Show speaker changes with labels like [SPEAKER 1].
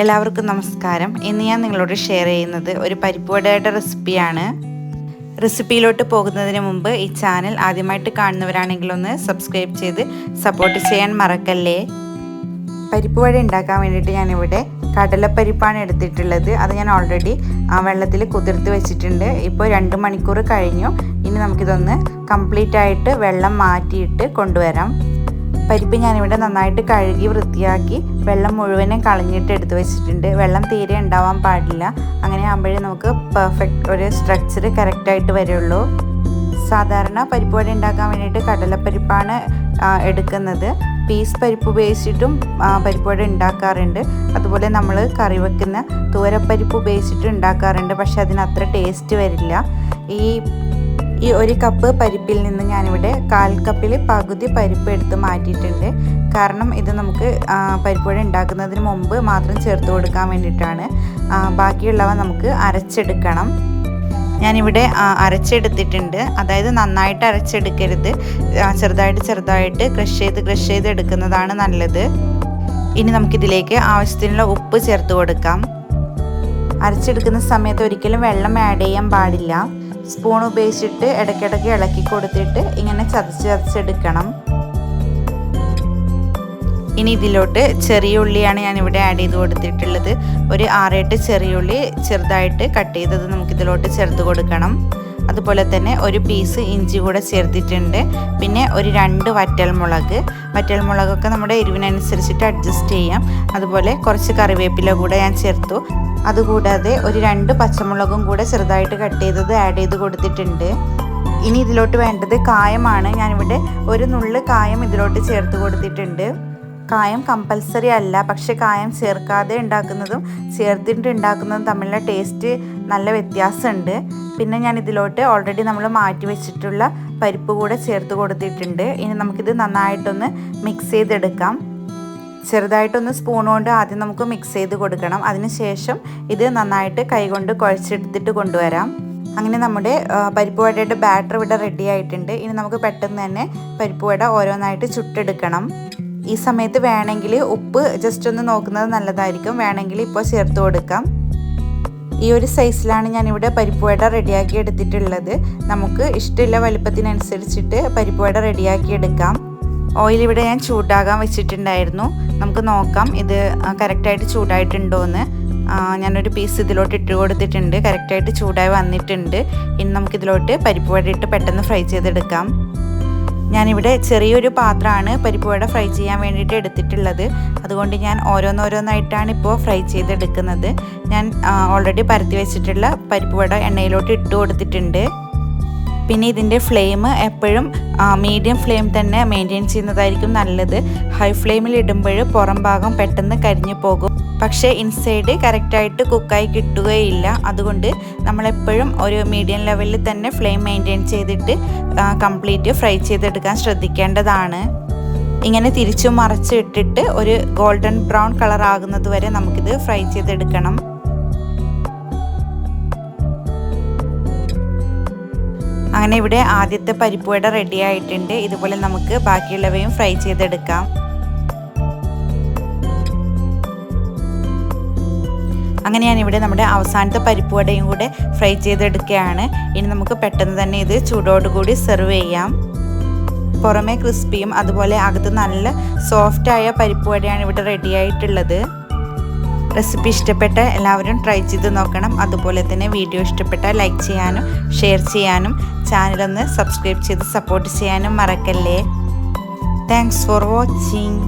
[SPEAKER 1] എല്ലാവർക്കും നമസ്കാരം. ഇന്ന് ഞാൻ നിങ്ങളോട് ഷെയർ ചെയ്യുന്നത് ഒരു പരിപ്പുവടയുടെ റെസിപ്പിയാണ് റെസിപ്പിയിലോട്ട് പോകുന്നതിന് മുമ്പ് ഈ ചാനൽ ആദ്യമായിട്ട് കാണുന്നവരാണെങ്കിൽ ഒന്ന് സബ്സ്ക്രൈബ് ചെയ്ത് സപ്പോർട്ട് ചെയ്യാൻ മറക്കല്ലേ? പരിപ്പുവട ഉണ്ടാക്കാൻ വേണ്ടിയിട്ട് ഞാനിവിടെ കടലപ്പരിപ്പാണ് എടുത്തിട്ടുള്ളത്. അത് ഞാൻ ഓൾറെഡി വെള്ളത്തിൽ കുതിർത്ത് വെച്ചിട്ടുണ്ട്. ഇപ്പോൾ രണ്ട് മണിക്കൂർ കഴിഞ്ഞു. ഇനി നമുക്കിതൊന്ന് കംപ്ലീറ്റ് ആയിട്ട് വെള്ളം മാറ്റിയിട്ട് കൊണ്ടുവരാം. പരിപ്പ് ഞാനിവിടെ നന്നായിട്ട് കഴുകി വൃത്തിയാക്കി വെള്ളം മുഴുവനും കളഞ്ഞിട്ട് എടുത്തു വെച്ചിട്ടുണ്ട്. വെള്ളം തീരെ ഉണ്ടാവാൻ പാടില്ല. അങ്ങനെ ആകുമ്പോഴേ നമുക്ക് പെർഫെക്റ്റ് ഒരു സ്ട്രക്ചർ കറക്റ്റായിട്ട് വരുള്ളൂ. സാധാരണ പരിപ്പ് വട ഉണ്ടാക്കാൻ വേണ്ടിയിട്ട് കടലപ്പരിപ്പാണ് എടുക്കുന്നത്. പീസ് പരിപ്പ് ഉപയോഗിച്ചിട്ടും പരിപ്പ് വട ഉണ്ടാക്കാറുണ്ട്. അതുപോലെ നമ്മൾ കറി വെക്കുന്ന തൂരപ്പരിപ്പ് ഉപയോഗിച്ചിട്ട് ഉണ്ടാക്കാറുണ്ട് പക്ഷെ അതിനത്ര ടേസ്റ്റ് വരില്ല. ഈ ഈ ഒരു കപ്പ് പരിപ്പിൽ നിന്ന് ഞാനിവിടെ കാൽ കപ്പിൽ പകുതി പരിപ്പ് എടുത്ത് മാറ്റിയിട്ടുണ്ട്. കാരണം ഇത് നമുക്ക് പരിപ്പുഴ ഉണ്ടാക്കുന്നതിന് മുമ്പ് മാത്രം ചേർത്ത് കൊടുക്കാൻ വേണ്ടിയിട്ടാണ്. ബാക്കിയുള്ളവ നമുക്ക് അരച്ചെടുക്കണം. ഞാനിവിടെ അരച്ചെടുത്തിട്ടുണ്ട്. അതായത് നന്നായിട്ട് അരച്ചെടുക്കരുത്. ചെറുതായിട്ട് ചെറുതായിട്ട് ക്രഷ് ചെയ്ത് ക്രഷ് ചെയ്ത് എടുക്കുന്നതാണ് നല്ലത്. ഇനി നമുക്കിതിലേക്ക് ആവശ്യത്തിനുള്ള ഉപ്പ് ചേർത്ത് കൊടുക്കാം. അരച്ചെടുക്കുന്ന സമയത്ത് ഒരിക്കലും വെള്ളം ആഡ് ചെയ്യാൻ പാടില്ല. സ്പൂൺ ഉപയോഗിച്ചിട്ട് ഇടയ്ക്കിടയ്ക്ക് ഇളക്കി കൊടുത്തിട്ട് ഇങ്ങനെ ചതച്ച് ചതച്ചെടുക്കണം. ഇനി ഇതിലോട്ട് ചെറിയ ഉള്ളിയാണ് ഞാൻ ഇവിടെ ആഡ് ചെയ്ത് കൊടുത്തിട്ടുള്ളത്. ഒരു ആറെട്ട് ചെറിയ ഉള്ളി ചെറുതായിട്ട് കട്ട് ചെയ്തത് നമുക്കിതിലോട്ട് ചേർത്ത് കൊടുക്കണം. അതുപോലെ തന്നെ ഒരു പീസ് ഇഞ്ചി കൂടെ ചേർത്തിട്ടുണ്ട്. പിന്നെ ഒരു രണ്ട് വറ്റൽമുളക്. വറ്റൽമുളകൊക്കെ നമ്മുടെ എരിവിനനുസരിച്ചിട്ട് അഡ്ജസ്റ്റ് ചെയ്യാം. അതുപോലെ കുറച്ച് കറിവേപ്പില കൂടെ ഞാൻ ചേർത്തു. അതുകൂടാതെ ഒരു രണ്ട് പച്ചമുളകും കൂടെ ചെറുതായിട്ട് കട്ട് ചെയ്തത് ആഡ് ചെയ്ത് കൊടുത്തിട്ടുണ്ട്. ഇനി ഇതിലോട്ട് വേണ്ടത് കായമാണ്. ഞാനിവിടെ ഒരു നുള്ള് കായം ഇതിലോട്ട് ചേർത്ത് കൊടുത്തിട്ടുണ്ട്. കായം കമ്പൽസറി അല്ല. പക്ഷെ കായം ചേർക്കാതെ ഉണ്ടാക്കുന്നതും ചേർത്തിട്ട് ഉണ്ടാക്കുന്നതും തമ്മിലുള്ള ടേസ്റ്റ് നല്ല വ്യത്യാസമുണ്ട്. പിന്നെ ഞാൻ ഇതിലോട്ട് ഓൾറെഡി നമ്മൾ മാറ്റി വെച്ചിട്ടുള്ള പരിപ്പ് കൂടെ ചേർത്ത് കൊടുത്തിട്ടുണ്ട്. ഇനി നമുക്കിത് നന്നായിട്ടൊന്ന് മിക്സ് ചെയ്തെടുക്കാം. ചെറുതായിട്ടൊന്ന് സ്പൂൺ കൊണ്ട് ആദ്യം നമുക്ക് മിക്സ് ചെയ്ത് കൊടുക്കണം. അതിനുശേഷം ഇത് നന്നായിട്ട് കൈകൊണ്ട് കുഴച്ചെടുത്തിട്ട് കൊണ്ടുവരാം. അങ്ങനെ നമ്മുടെ പരിപ്പ് വടയുടെ ബാറ്റർ ഇവിടെ റെഡി ആയിട്ടുണ്ട്. ഇനി നമുക്ക് പെട്ടെന്ന് തന്നെ പരിപ്പ് വട ഓരോന്നായിട്ട് ചുട്ടെടുക്കണം. ഈ സമയത്ത് വേണമെങ്കിൽ ഉപ്പ് ജസ്റ്റ് ഒന്ന് നോക്കുന്നത് നല്ലതായിരിക്കും. വേണമെങ്കിൽ ഇപ്പോൾ ചേർത്ത് കൊടുക്കാം. ഈ ഒരു സൈസിലാണ് ഞാനിവിടെ പരിപ്പുവട റെഡിയാക്കി എടുത്തിട്ടുള്ളത്. നമുക്ക് ഇഷ്ടമുള്ള വലുപ്പത്തിനനുസരിച്ചിട്ട് പരിപ്പുവട റെഡിയാക്കി എടുക്കാം. ഓയിൽ ഇവിടെ ഞാൻ ചൂടാകാൻ വെച്ചിട്ടുണ്ടായിരുന്നു. നമുക്ക് നോക്കാം ഇത് കറക്റ്റായിട്ട് ചൂടായിട്ടുണ്ടോ എന്ന്. ഞാനൊരു പീസ് ഇതിലോട്ട് ഇട്ട് കൊടുത്തിട്ടുണ്ട്. കറക്റ്റായിട്ട് ചൂടായി വന്നിട്ടുണ്ട്. ഇനി നമുക്കിതിലോട്ട് പരിപ്പ് വട ഇട്ട് പെട്ടെന്ന് ഫ്രൈ ചെയ്തെടുക്കാം. ഞാനിവിടെ ചെറിയൊരു പാത്രമാണ് പരിപ്പുവട ഫ്രൈ ചെയ്യാൻ വേണ്ടിയിട്ട് എടുത്തിട്ടുള്ളത്. അതുകൊണ്ട് ഞാൻ ഓരോന്നോരോന്നായിട്ടാണ് ഇപ്പോൾ ഫ്രൈ ചെയ്തെടുക്കുന്നത്. ഞാൻ ഓൾറെഡി പരത്തി വെച്ചിട്ടുള്ള പരിപ്പുവട എണ്ണയിലോട്ട് ഇട്ട് കൊടുത്തിട്ടുണ്ട്. പിന്നെ ഇതിന്റെ ഫ്ലെയിം എപ്പോഴും മീഡിയം ഫ്ലെയിം തന്നെ മെയിന്റെയിൻ ചെയ്യുന്നതായിരിക്കും നല്ലത്. ഹൈ ഫ്ലെയിമിൽ ഇടുമ്പോൾ പുറം ഭാഗം പെട്ടെന്ന് കരിഞ്ഞു പോകും. പക്ഷേ ഇൻസൈഡ് കറക്റ്റായിട്ട് കുക്കായി കിട്ടുകയില്ല. അതുകൊണ്ട് നമ്മളെപ്പോഴും ഒരു മീഡിയം ലെവലിൽ തന്നെ ഫ്ലെയിം മെയിന്റെയിൻ ചെയ്തിട്ട് കംപ്ലീറ്റ് ഫ്രൈ ചെയ്തെടുക്കാൻ ശ്രദ്ധിക്കേണ്ടതാണ്. ഇങ്ങനെ തിരിച്ചു മറച്ചിട്ടിട്ട് ഒരു ഗോൾഡൻ ബ്രൗൺ കളർ ആകുന്നത് വരെ നമുക്കിത് ഫ്രൈ ചെയ്തെടുക്കണം. അങ്ങനെ ഇവിടെ ആദ്യത്തെ പരിപ്പുവട റെഡി ആയിട്ടുണ്ട്. ഇതുപോലെ നമുക്ക് ബാക്കിയുള്ളവയും ഫ്രൈ ചെയ്തെടുക്കാം. അങ്ങനെ ഞാൻ ഇവിടെ നമ്മുടെ അവസാനത്തെ പരിപ്പുവടയും കൂടെ ഫ്രൈ ചെയ്തെടുക്കുകയാണ്. ഇനി നമുക്ക് പെട്ടെന്ന് തന്നെ ഇത് ചൂടോടുകൂടി സെർവ് ചെയ്യാം. പുറമേ ക്രിസ്പിയും അതുപോലെ അകത്ത് നല്ല സോഫ്റ്റായ പരിപ്പുവടയാണ് ഇവിടെ റെഡി ആയിട്ടുള്ളത്. റെസിപ്പി ഇഷ്ടപ്പെട്ട എല്ലാവരും ട്രൈ ചെയ്ത് നോക്കണം. അതുപോലെ തന്നെ വീഡിയോ ഇഷ്ടപ്പെട്ട ലൈക്ക് ചെയ്യാനും ഷെയർ ചെയ്യാനും ചാനലൊന്ന് സബ്സ്ക്രൈബ് ചെയ്ത് സപ്പോർട്ട് ചെയ്യാനും മറക്കല്ലേ. Thanks for watching